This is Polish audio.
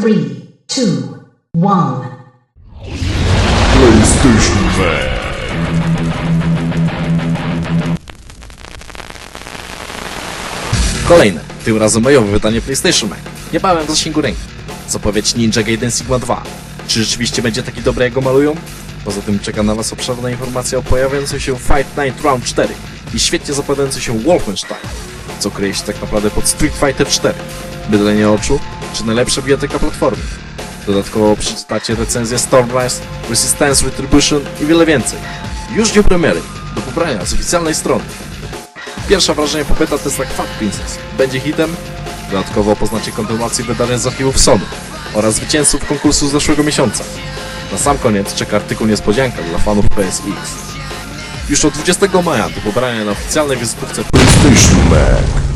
Three, two, one. PlayStation Man. Kolejne, tym razem majowe wydanie PlayStation Mac. Niebawem w zasięgu ręki. Zapowiedź Ninja Gaiden Sigma 2. Czy rzeczywiście będzie taki dobry, jak go malują? Poza tym czeka na Was obszerna informacja o pojawiającej się Fight Night Round 4 i świetnie zapowiadający się Wolfenstein, co kryje się tak naprawdę pod Street Fighter 4. Bydlenie oczu, czy najlepsza biblioteka platformy. Dodatkowo przeczytacie recenzję Stormrise, Resistance Retribution i wiele więcej. Już dniu premiery, do pobrania z oficjalnej strony. Pierwsze wrażenie po beta testach Fat Princess będzie hitem. Dodatkowo poznacie kontynuację wydarzeń z archiwów Sony oraz zwycięzców konkursu z zeszłego miesiąca. Na sam koniec czeka artykuł niespodzianka dla fanów PSX. Już od 20 maja do pobrania na oficjalnej wizytówce PlayStation Man.